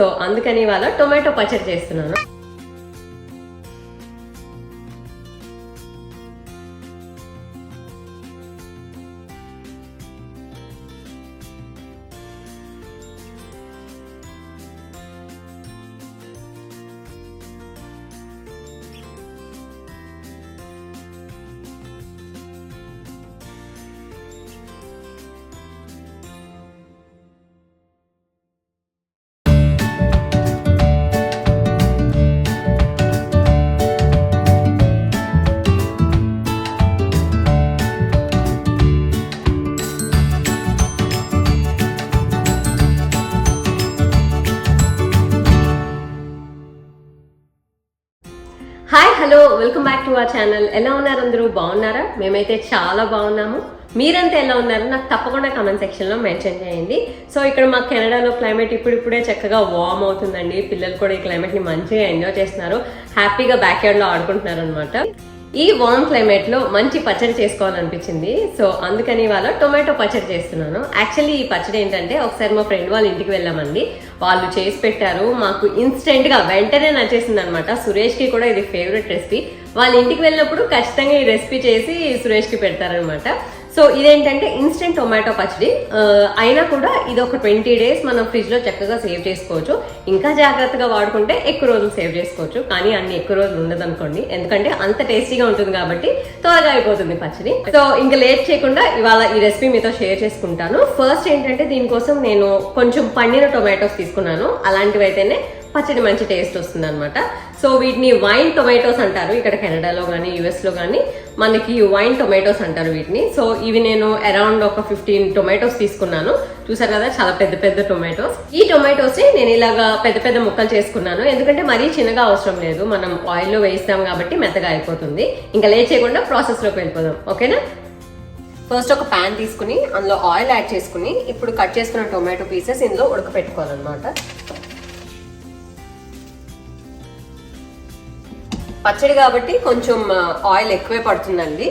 So అందుకని ఇవాళ tomato పచ్చడి చేస్తున్నాను. Hello welcome back to our channel. ఎలా ఉన్నారు అందరూ? బాగున్నారా? మేమైతే చాలా బాగున్నాము. మీరంతా ఎలా ఉన్నారు? నాకు తప్పకుండా కమెంట్ సెక్షన్లో మెన్షన్ చేయండి. సో ఇక్కడ మా కెనడాలో క్లైమేట్ ఇప్పుడిప్పుడే చక్కగా వార్మ్ అవుతుందండి. పిల్లలు కూడా ఈ క్లైమేట్ని మంచిగా ఎంజాయ్ చేస్తున్నారు. హ్యాపీగా బ్యాక్ యార్డ్లో ఆడుకుంటున్నారు అనమాట ఈ వార్మ్ క్లైమేట్లో మంచి పచ్చడి చేసుకోవాలనిపించింది. సో అందుకని ఇవాళ టొమాటో పచ్చడి చేస్తున్నాను. యాక్చువల్లీ ఈ పచ్చడి ఏంటంటే ఒకసారి మా ఫ్రెండ్ వాళ్ళ ఇంటికి వెళ్ళామండి. వాళ్ళు చేసి పెట్టారు. మాకు ఇన్స్టెంట్గా వెంటనే నచ్చేసింది అనమాట సురేష్కి కూడా ఇది ఫేవరెట్ రెసిపీ. వాళ్ళ ఇంటికి వెళ్ళినప్పుడు ఖచ్చితంగా ఈ రెసిపీ చేసి సురేష్కి పెడతారనమాట. సో ఇదేంటంటే ఇన్స్టెంట్ టొమాటో పచ్చడి. అయినా కూడా ఇది ఒక ట్వంటీ డేస్ మనం ఫ్రిడ్జ్లో చక్కగా సేవ్ చేసుకోవచ్చు. ఇంకా జాగ్రత్తగా వాడుకుంటే ఎక్కువ రోజులు సేవ్ చేసుకోవచ్చు. కానీ అన్ని ఎక్కువ రోజులు ఉండదు అనుకోండి ఎందుకంటే అంత టేస్టీగా ఉంటుంది కాబట్టి త్వరగా అయిపోతుంది పచ్చడి. సో ఇంకా లేట్ చేయకుండా ఇవాళ ఈ రెసిపీ మీతో షేర్ చేసుకుంటాను. ఫస్ట్ ఏంటంటే దీనికోసం నేను కొంచెం పండిన టొమాటోస్ తీసుకున్నాను. అలాంటివి అయితేనే పచ్చడి మంచి టేస్ట్ వస్తుంది అనమాట సో వీటిని వైన్ టొమాటోస్ అంటారు. ఇక్కడ కెనడాలో కానీ యుఎస్లో కానీ మనకి వైన్ టొమాటోస్ అంటారు వీటిని. సో ఇవి నేను అరౌండ్ ఒక ఫిఫ్టీన్ టొమాటోస్ తీసుకున్నాను. చూసారు కదా చాలా పెద్ద పెద్ద టొమాటోస్. ఈ టొమాటోస్ నేను ఇలాగా పెద్ద పెద్ద ముక్కలు చేసుకున్నాను. ఎందుకంటే మరీ చిన్నగా అవసరం లేదు. మనం ఆయిల్లో వేయిస్తాం కాబట్టి మెత్తగా అయిపోతుంది. ఇంకా లేచేయకుండా ప్రాసెస్లోకి వెళ్ళిపోదాం. ఓకేనా? ఫస్ట్ ఒక ప్యాన్ తీసుకుని అందులో ఆయిల్ యాడ్ చేసుకుని ఇప్పుడు కట్ చేసుకున్న టొమాటో పీసెస్ ఇందులో ఉడకపెట్టుకోవాలన్నమాట. పచ్చడి కాబట్టి కొంచెం ఆయిల్ ఎక్కువే పడుతుందండి.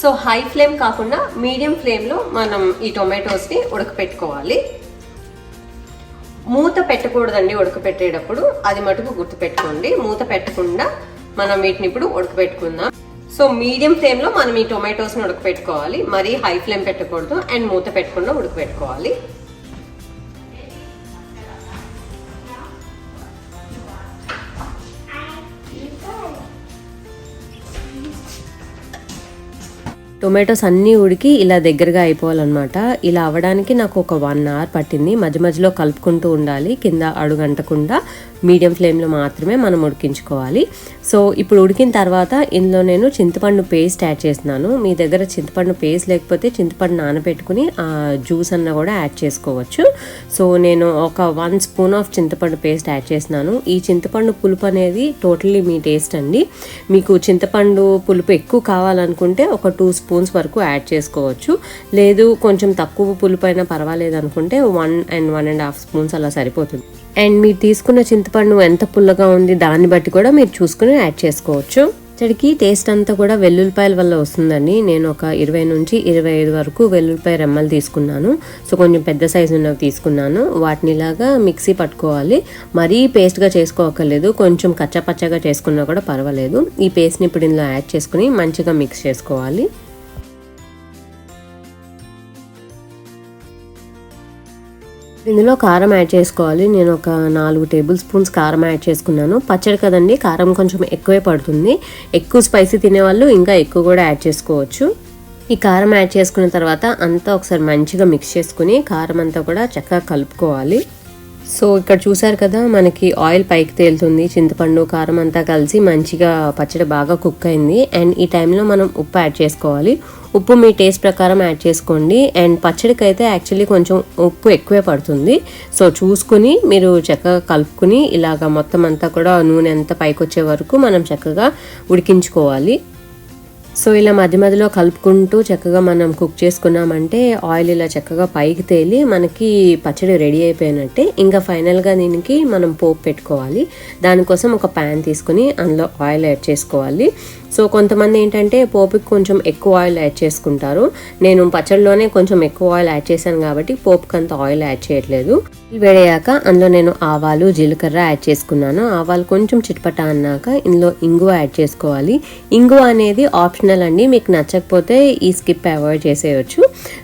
సో హై ఫ్లేమ్ కాకుండా మీడియం ఫ్లేమ్లో మనం ఈ టొమాటోస్ని ఉడకపెట్టుకోవాలి. మూత పెట్టకూడదండి ఉడకపెట్టేటప్పుడు. అది మటుకు గుర్తుపెట్టుకోండి. మూత పెట్టకుండా మనం వీటిని ఇప్పుడు ఉడకపెట్టుకుందాం. సో మీడియం ఫ్లేమ్లో మనం ఈ టొమాటోస్ని ఉడకపెట్టుకోవాలి. మరీ హై ఫ్లేమ్ పెట్టకూడదు. అండ్ మూత పెట్టకుండా ఉడకపెట్టుకోవాలి. టొమాటోస్ అన్నీ ఉడికి ఇలా దగ్గరగా అయిపోవాలన్నమాట. ఇలా అవ్వడానికి నాకు ఒక వన్ అవర్ పట్టింది. మధ్య మధ్యలో కలుపుకుంటూ ఉండాలి. కింద అడుగంటకుండా మీడియం ఫ్లేమ్లో మాత్రమే మనం ఉడికించుకోవాలి. సో ఇప్పుడు ఉడికిన తర్వాత ఇందులో నేను చింతపండు పేస్ట్ యాడ్ చేస్తున్నాను. మీ దగ్గర చింతపండు పేస్ట్ లేకపోతే చింతపండు నానబెట్టుకుని ఆ జ్యూస్ అన్న కూడా యాడ్ చేసుకోవచ్చు. సో నేను ఒక వన్ స్పూన్ ఆఫ్ చింతపండు పేస్ట్ యాడ్ చేస్తున్నాను. ఈ చింతపండు పులుపు అనేది టోటల్లీ మీ టేస్ట్ అండి. మీకు చింతపండు పులుపు ఎక్కువ కావాలనుకుంటే ఒక టూ స్పూన్స్ వరకు యాడ్ చేసుకోవచ్చు. లేదు కొంచెం తక్కువ పులుపు అయినా పర్వాలేదు అనుకుంటే one and one and half spoons అలా సరిపోతుంది. అండ్ మీరు తీసుకున్న చింతపండు ఎంత పుల్లగా ఉంది దాన్ని బట్టి కూడా మీరు చూసుకుని యాడ్ చేసుకోవచ్చు. పచ్చడికి టేస్ట్ అంతా కూడా వెల్లుల్లిపాయల వల్ల వస్తుందండి. నేను ఒక ఇరవై నుంచి ఇరవై ఐదు వరకు వెల్లుల్లిపాయ రెమ్మలు తీసుకున్నాను. సో కొంచెం పెద్ద సైజు ఉన్నవి తీసుకున్నాను. వాటిని ఇలాగా మిక్సీ పట్టుకోవాలి. మరీ పేస్ట్గా చేసుకోకర్లేదు. కొంచెం కచ్చపచ్చగా చేసుకున్నా కూడా పర్వాలేదు. ఈ పేస్ట్ని ఇప్పుడు ఇందులో యాడ్ చేసుకుని మంచిగా మిక్స్ చేసుకోవాలి. ఇందులో కారం యాడ్ చేసుకోవాలి. నేను ఒక నాలుగు టేబుల్ స్పూన్స్ కారం యాడ్ చేసుకున్నాను. పచ్చడి కదండి కారం కొంచెం ఎక్కువే పడుతుంది. ఎక్కువ స్పైసీ తినేవాళ్ళు ఇంకా ఎక్కువ కూడా యాడ్ చేసుకోవచ్చు. ఈ కారం యాడ్ చేసుకున్న తర్వాత అంతా ఒకసారి మంచిగా మిక్స్ చేసుకుని కారం అంతా కూడా చక్కగా కలుపుకోవాలి. సో ఇక్కడ చూసారు కదా మనకి ఆయిల్ పైకి తేలుతుంది చింతపండు కారం అంతా కలిసి మంచిగా పచ్చడి బాగా కుక్ అయింది. అండ్ ఈ టైంలో మనం ఉప్పు యాడ్ చేసుకోవాలి. ఉప్పు మీ టేస్ట్ ప్రకారం యాడ్ చేసుకోండి. అండ్ పచ్చడికి అయితే యాక్చువల్లీ కొంచెం ఉప్పు ఎక్కువే పడుతుంది. సో చూసుకుని మీరు చక్కగా కలుపుకుని ఇలాగ మొత్తం అంతా కూడా నూనె అంతా పైకి వచ్చే వరకు మనం చక్కగా ఉడికించుకోవాలి. సో ఇలా మధ్య మధ్యలో కలుపుకుంటూ చక్కగా మనం కుక్ చేసుకున్నామంటే ఆయిల్ ఇలా చక్కగా పైకి తేలి మనకి పచ్చడి రెడీ అయిపోయినట్టే. ఇంకా ఫైనల్గా దీనికి మనం పోపు పెట్టుకోవాలి. దానికోసం ఒక ప్యాన్ తీసుకుని అందులో ఆయిల్ యాడ్ చేసుకోవాలి. సో కొంతమంది ఏంటంటే పోపుకి కొంచెం ఎక్కువ ఆయిల్ యాడ్ చేసుకుంటారు. నేను పచ్చడిలోనే కొంచెం ఎక్కువ ఆయిల్ యాడ్ చేశాను కాబట్టి పోపుకి అంత ఆయిల్ యాడ్ చేయట్లేదు. వేడయ్యాక అందులో నేను ఆవాలు జీలకర్ర యాడ్ చేసుకున్నాను. ఆవాలు కొంచెం చిట్పట అన్నాక ఇందులో ఇంగువ యాడ్ చేసుకోవాలి. ఇంగువ అనేది ఆప్షనల్ అండి. మీకు నచ్చకపోతే ఈ స్కిప్ అవాయిడ్ చేసేయచ్చు.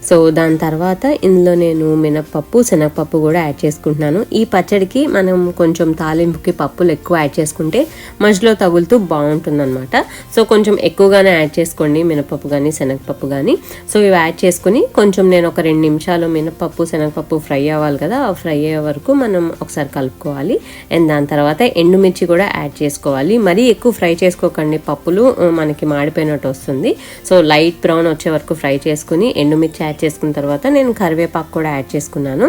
సో దాని తర్వాత ఇందులో నేను మినప్పప్పు శనగపప్పు కూడా యాడ్ చేసుకుంటున్నాను. ఈ పచ్చడికి మనం కొంచెం తాలింపుకి పప్పులు ఎక్కువ యాడ్ చేసుకుంటే మధ్యలో తగులుతూ బాగుంటుందన్నమాట. సో కొంచెం ఎక్కువగానే యాడ్ చేసుకోండి. మినపప్పు కానీ శనగపప్పు కానీ సో ఇవి యాడ్ చేసుకుని కొంచెం నేను ఒక రెండు నిమిషాలు మినపప్పు శనగపప్పు ఫ్రై అవ్వాలి కదా ఆ ఫ్రై అయ్యే వరకు మనం ఒకసారి కలుపుకోవాలి. అండ్ దాని తర్వాత ఎండుమిర్చి కూడా యాడ్ చేసుకోవాలి. మరీ ఎక్కువ ఫ్రై చేసుకోకండి. పప్పులు మనకి మాడిపోయినట్టు వస్తుంది. సో లైట్ బ్రౌన్ వచ్చే వరకు ఫ్రై చేసుకుని ఎండుమిర్చి యాడ్ చేసుకున్న తర్వాత నేను కరివేపాకు కూడా యాడ్ చేసుకున్నాను.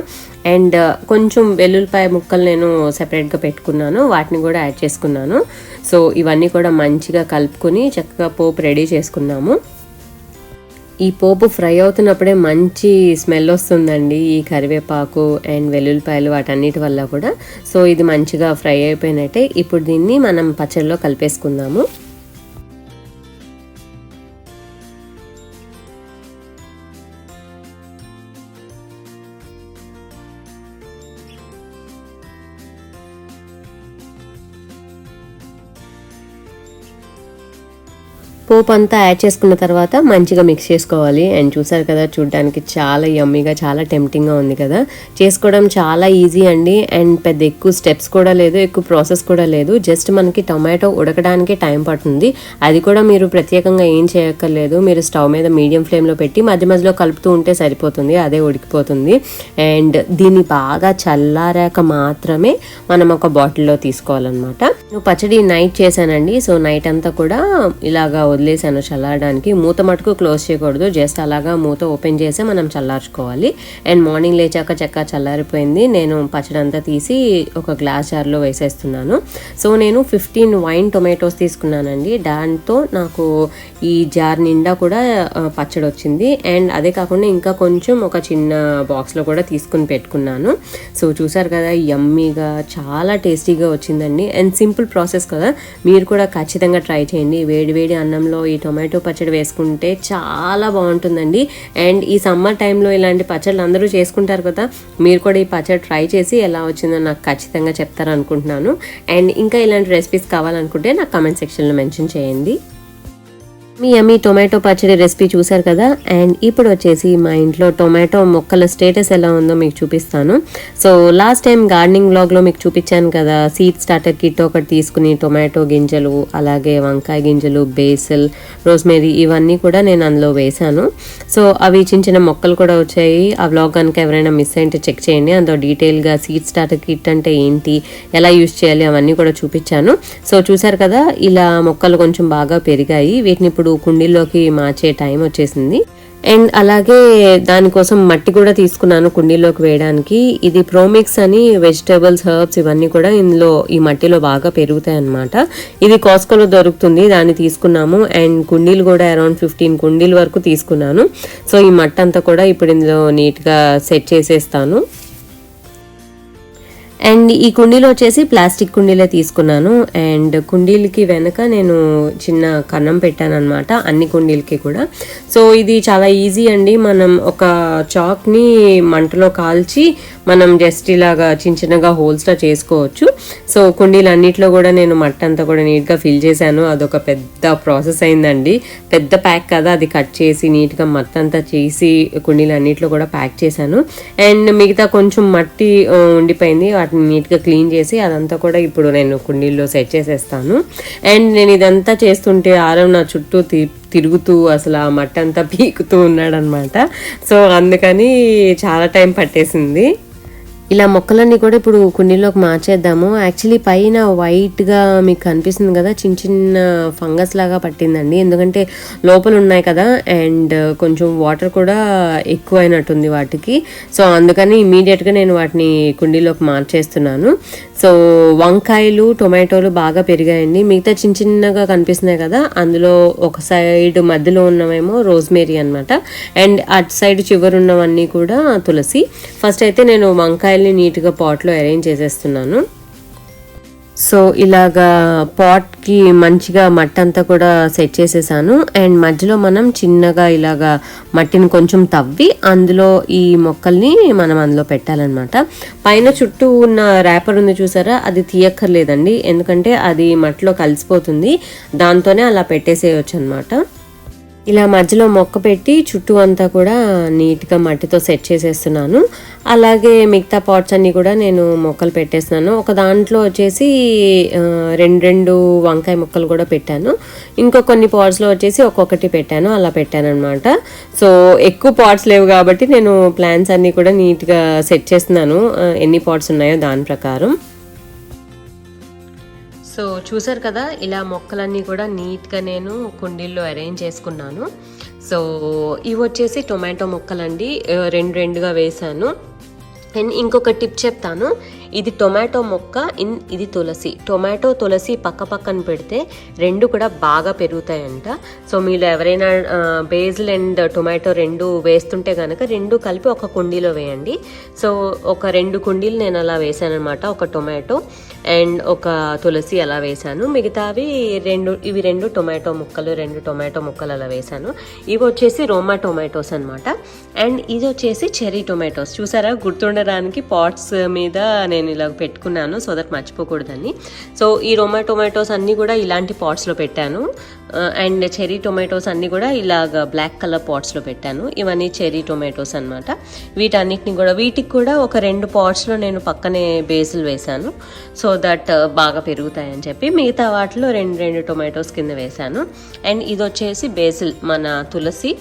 అండ్ కొంచెం వెల్లుల్లిపాయ ముక్కలు నేను సెపరేట్గా పెట్టుకున్నాను. వాటిని కూడా యాడ్ చేసుకున్నాను. సో ఇవన్నీ కూడా మంచిగా కలుపుకొని చక్కగా పోపు రెడీ చేసుకున్నాము. ఈ పోపు ఫ్రై అవుతున్నప్పుడే మంచి స్మెల్ వస్తుందండి. ఈ కరివేపాకు అండ్ వెల్లుల్లిపాయలు వాటన్నిటి వల్ల కూడా. సో ఇది మంచిగా ఫ్రై అయిపోయినట్టే. ఇప్పుడు దీన్ని మనం పచ్చడిలో కలిపేసుకుందాము. పోపు అంతా యాడ్ చేసుకున్న తర్వాత మంచిగా మిక్స్ చేసుకోవాలి. అండ్ చూసారు కదా చూడడానికి చాలా యమ్మీగా చాలా టెంప్టింగ్గా ఉంది కదా. చేసుకోవడం చాలా ఈజీ అండి. అండ్ పెద్ద ఎక్కువ స్టెప్స్ కూడా లేదు ఎక్కువ ప్రాసెస్ కూడా లేదు. జస్ట్ మనకి టొమాటో ఉడకడానికి టైం పడుతుంది. అది కూడా మీరు ప్రత్యేకంగా ఏం చేయక్కర్లేదు. మీరు స్టవ్ మీద మీడియం ఫ్లేమ్లో పెట్టి మధ్య మధ్యలో కలుపుతూ ఉంటే సరిపోతుంది అదే ఉడికిపోతుంది. అండ్ దీన్ని బాగా చల్లారాక మాత్రమే మనం ఒక బాటిల్లో తీసుకోవాలన్నమాట. పచ్చడి నైట్ చేశానండి సో నైట్ అంతా కూడా ఇలాగా వదిలేసాను చల్లారడానికి. మూత మటుకు క్లోజ్ చేయకూడదు. జస్ట్ అలాగా మూత ఓపెన్ చేసి మనం చల్లార్చుకోవాలి. అండ్ మార్నింగ్ లేచాక చెక్క చల్లారిపోయింది. నేను పచ్చడి అంతా తీసి ఒక గ్లాస్ జార్లో వేసేస్తున్నాను. సో నేను ఫిఫ్టీన్ వైన్ టొమాటోస్ తీసుకున్నానండి. దాంతో నాకు ఈ జార్ నిండా కూడా పచ్చడి వచ్చింది. అండ్ అదే కాకుండా ఇంకా కొంచెం ఒక చిన్న బాక్స్లో కూడా తీసుకుని పెట్టుకున్నాను. సో చూసారు కదా యమ్మీగా చాలా టేస్టీగా వచ్చిందండి. అండ్ సింపుల్ ప్రాసెస్ కదా. మీరు కూడా ఖచ్చితంగా ట్రై చేయండి. వేడి వేడి అన్నంలో ఈ టొమాటో పచ్చడి వేసుకుంటే చాలా బాగుంటుందండి. అండ్ ఈ సమ్మర్ టైంలో ఇలాంటి పచ్చళ్ళు అందరూ చేసుకుంటారు కదా మీరు కూడా ఈ పచ్చడి ట్రై చేసి ఎలా వచ్చిందో నాకు ఖచ్చితంగా చెప్తారనుకుంటున్నాను. అండ్ ఇంకా ఇలాంటి రెసిపీస్ కావాలనుకుంటే నాకు కమెంట్ సెక్షన్లో మెన్షన్ చేయండి. మీ అమ్మి టొమాటో పచ్చడి రెసిపీ చూసారు కదా? అండ్ ఇప్పుడు వచ్చేసి మా ఇంట్లో టొమాటో మొక్కల స్టేటస్ ఎలా ఉందో మీకు చూపిస్తాను. సో లాస్ట్ టైం గార్డెనింగ్ బ్లాగ్లో మీకు చూపించాను కదా సీడ్ స్టార్టర్ కిట్ ఒకటి తీసుకుని టొమాటో గింజలు అలాగే వంకాయ గింజలు బేసిల్ రోస్మేరీ ఇవన్నీ కూడా నేను అందులో వేశాను. సో అవి చిన్న చిన్న మొక్కలు కూడా వచ్చాయి. ఆ బ్లాగ్ కనుక ఎవరైనా మిస్ అయితే చెక్ చేయండి. అందులో డీటెయిల్గా సీడ్ స్టార్టర్ కిట్ అంటే ఏంటి ఎలా యూస్ చేయాలి అవన్నీ కూడా చూపించాను. సో చూసారు కదా ఇలా మొక్కలు కొంచెం బాగా పెరిగాయి. వీటిని ఇప్పుడు కుండీల్లోకి మార్చే టైం వచ్చేసింది. అండ్ అలాగే దానికోసం మట్టి కూడా తీసుకున్నాను కుండీలోకి వేయడానికి. ఇది ప్రోమిక్స్ అని వెజిటేబుల్స్ హర్బ్స్ ఇవన్నీ కూడా ఇందులో ఈ మట్టిలో బాగా పెరుగుతాయి అన్నమాట ఇది కాస్కోలో దొరుకుతుంది దాన్ని తీసుకున్నాము. అండ్ కుండీలు కూడా అరౌండ్ ఫిఫ్టీన్ కుండీల వరకు తీసుకున్నాను. సో ఈ మట్టి అంతా కూడా ఇప్పుడు ఇందులో నీట్గా సెట్ చేసేస్తాను. అండ్ ఈ కుండీలు వచ్చేసి ప్లాస్టిక్ కుండీలే తీసుకున్నాను. అండ్ కుండీలకి వెనక నేను చిన్న కన్నం పెట్టాను అనమాట అన్ని కుండీలకి కూడా. సో ఇది చాలా ఈజీ అండి. మనం ఒక చాక్ని మంటలో కాల్చి మనం జస్ట్ ఇలాగా చిన్న చిన్నగా హోల్స్లా చేసుకోవచ్చు. సో కుండీలన్నిట్లో కూడా నేను మట్టి అంతా కూడా నీట్గా ఫిల్ చేశాను. అదొక పెద్ద ప్రాసెస్ అయిందండి. పెద్ద ప్యాక్ కదా అది కట్ చేసి నీట్గా మట్టి అంతా చేసి కుండీలు కూడా ప్యాక్ చేశాను. అండ్ మిగతా కొంచెం మట్టి ఉండిపోయింది. వాటిని నీట్గా క్లీన్ చేసి అదంతా కూడా ఇప్పుడు నేను కుండీల్లో సెట్ చేసేస్తాను. అండ్ నేను ఇదంతా చేస్తుంటే ఆరం నా చుట్టూ తి తిరుగుతూ అసలు ఆ మట్టి అంతా పీకుతూ ఉన్నాడనమాట. సో అందుకని చాలా టైం పట్టేసింది. ఇలా మొక్కలన్నీ కూడా ఇప్పుడు కుండీలోకి మార్చేద్దాము. యాక్చువల్లీ పైన వైట్గా మీకు కనిపిస్తుంది కదా చిన్న చిన్న ఫంగస్ లాగా పట్టిందండి. ఎందుకంటే లోపల ఉన్నాయి కదా అండ్ కొంచెం వాటర్ కూడా ఎక్కువైనట్టుంది వాటికి. సో అందుకని ఇమీడియట్గా నేను వాటిని కుండీలోకి మార్చేస్తున్నాను. సో వంకాయలు టొమాటోలు బాగా పెరిగాయండి. మిగతా చిన్న చిన్నగా కనిపిస్తున్నాయి కదా అందులో ఒక సైడ్ మధ్యలో ఉన్నవేమో రోజ్మేరీ అనమాట అండ్ అటు సైడ్ చివరి ఉన్నవన్నీ కూడా తులసి. ఫస్ట్ అయితే నేను వంకాయల్ని నీట్గా పాట్లో అరేంజ్ చేసేస్తున్నాను. సో ఇలాగా పాట్కి మంచిగా మట్టి అంతా కూడా సెట్ చేసేసాను. అండ్ మధ్యలో మనం చిన్నగా ఇలాగా మట్టిని కొంచెం తవ్వి అందులో ఈ మొక్కల్ని మనం అందులో పెట్టాలన్నమాట. పైన చుట్టూ ఉన్న ర్యాపర్ ఉంది చూసారా? అది తీయక్కర్లేదండి. ఎందుకంటే అది మట్టిలో కలిసిపోతుంది. దాంతోనే అలా పెట్టేసేయచ్చు అనమాట ఇలా మధ్యలో మొక్క పెట్టి చుట్టూ అంతా కూడా నీట్గా మట్టితో సెట్ చేసేస్తున్నాను. అలాగే మిగతా పాట్స్ అన్నీ కూడా నేను మొక్కలు పెట్టేస్తున్నాను. ఒక దాంట్లో వచ్చేసి రెండు రెండు వంకాయ మొక్కలు కూడా పెట్టాను. ఇంకో కొన్ని పాట్స్లో వచ్చేసి ఒక్కొక్కటి పెట్టాను. అలా పెట్టాను అనమాట సో ఎక్కువ పాట్స్ లేవు కాబట్టి నేను ప్లాన్స్ అన్నీ కూడా నీట్గా సెట్ చేస్తున్నాను. ఎన్ని పాట్స్ ఉన్నాయో దాని ప్రకారం. సో చూసారు కదా ఇలా మొక్కలన్నీ కూడా నీట్గా నేను కుండీల్లో అరేంజ్ చేసుకున్నాను. సో ఇవి వచ్చేసి టొమాటో మొక్కలండి. రెండు రెండుగా వేశాను. అండ్ ఇంకొక టిప్ చెప్తాను. ఇది టొమాటో మొక్క ఇన్ ఇది తులసి. టొమాటో తులసి పక్క పక్కన పెడితే రెండు కూడా బాగా పెరుగుతాయంట. సో మీరు ఎవరైనా బేజిల్ అండ్ టొమాటో రెండు వేస్తుంటే కనుక రెండు కలిపి ఒక కుండీలో వేయండి. సో ఒక రెండు కుండీలు నేను అలా వేసాను అనమాట ఒక టొమాటో. అండ్ ఒక తులసి అలా వేశాను. మిగతావి రెండు ఇవి రెండు టొమాటో ముక్కలు రెండు టొమాటో ముక్కలు అలా వేశాను. ఇవి వచ్చేసి రోమా టొమాటోస్ అనమాట అండ్ ఇది వచ్చేసి చెర్రీ టొమాటోస్. చూసారా? గుర్తుండడానికి పాట్స్ మీద నేను ఇలా పెట్టుకున్నాను సో దట్ మర్చిపోకూడదని. సో ఈ రోమా టొమాటోస్ అన్నీ కూడా ఇలాంటి పాట్స్లో పెట్టాను. అండ్ చెరీ టొమాటోస్ అన్నీ కూడా ఇలాగ బ్లాక్ కలర్ పాట్స్లో పెట్టాను. ఇవన్నీ చెరీ టొమాటోస్ అనమాట వీటన్నిటిని కూడా వీటికి కూడా ఒక రెండు పాట్స్లో నేను పక్కనే బేసిల్ వేశాను. సో దట్ బాగా పెరుగుతాయని చెప్పి మిగతా వాటిలో రెండు రెండు టొమాటోస్ కింద వేశాను. అండ్ ఇది వచ్చేసి బేసిల్ మన తులసి.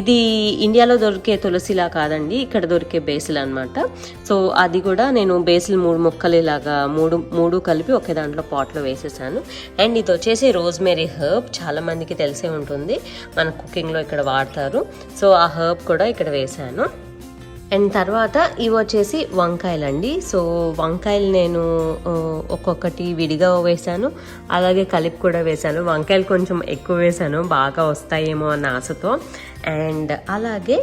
ఇది ఇండియాలో దొరికే తులసిలా కాదండి ఇక్కడ దొరికే బేసిల్ అనమాట సో అది కూడా నేను బేసిల్ మూడు ముక్కలు ఇలాగా మూడు మూడు కలిపి ఒకే దాంట్లో పాట్లో వేసేసాను. అండ్ ఇది వచ్చేసి రోజ్మేరీ హర్బ్ చాలా మందికి తెలిసే ఉంటుంది. మన కుకింగ్లో ఇక్కడ వాడతారు. సో ఆ హర్బ్ కూడా ఇక్కడ వేసాను అండ్ తర్వాత ఇవి వచ్చేసి వంకాయలండి. సో వంకాయలు నేను ఒక్కొక్కటి విడిగా వేశాను. అలాగే కలిపి కూడా వేశాను. వంకాయలు కొంచెం ఎక్కువ వేశాను. బాగా వస్తాయేమో అన్న ఆశతో. అండ్ అలాగే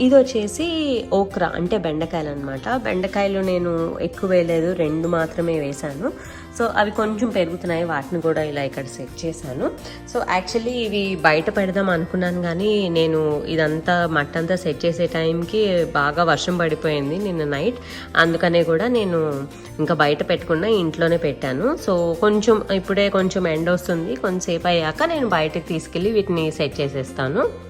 ఇది వచ్చేసి ఓక్రా అంటే బెండకాయలు అనమాట బెండకాయలు నేను ఎక్కువ వేయలేదు. రెండు మాత్రమే వేశాను. సో అవి కొంచెం పెరుగుతున్నాయి వాటిని కూడా ఇలా ఇక్కడ సెట్ చేశాను. సో యాక్చువల్లీ ఇవి బయట పెడదాం అనుకున్నాను కానీ నేను ఇదంతా మట్టంతా సెట్ చేసే టైంకి బాగా వర్షం పడిపోయింది నిన్న నైట్. అందుకనే కూడా నేను ఇంకా బయట పెట్టకుండా ఇంట్లోనే పెట్టాను. సో కొంచెం ఇప్పుడే కొంచెం ఎండ వస్తుంది కొంచెంసేపు అయ్యాక నేను బయటకు తీసుకెళ్ళి వీటిని సెట్ చేసేస్తాను.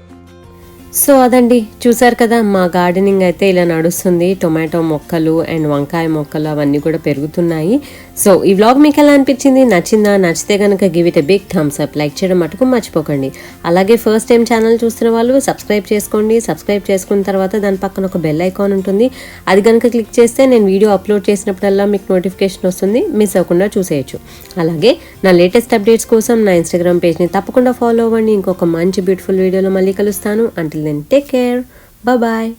సో అదండి చూసారు కదా మా గార్డెనింగ్ అయితే ఇలా నడుస్తుంది. టొమాటో మొక్కలు అండ్ వంకాయ మొక్కలు అవన్నీ కూడా పెరుగుతున్నాయి. సో ఈ వ్లాగ్ మీకు ఎలా అనిపించింది? నచ్చిందా? నచ్చితే కనుక give it a big thumbs up. Like చేయడం మటుకు మర్చిపోకండి. అలాగే ఫస్ట్ టైం ఛానల్ చూస్తున్న వాళ్ళు సబ్స్క్రైబ్ చేసుకోండి. సబ్స్క్రైబ్ చేసుకున్న తర్వాత దాని పక్కన ఒక బెల్ ఐకాన్ ఉంటుంది. అది కనుక క్లిక్ చేస్తే నేను వీడియో అప్లోడ్ చేసినప్పుడల్లా మీకు నోటిఫికేషన్ వస్తుంది. మిస్ అవ్వకుండా చూసేయచ్చు. అలాగే నా లేటెస్ట్ అప్డేట్స్ కోసం నా ఇన్స్టాగ్రామ్ పేజ్ని తప్పకుండా ఫాలో అవ్వండి. ఇంకొక మంచి బ్యూటిఫుల్ వీడియోలో మళ్ళీ కలుస్తాను. Until then take care bye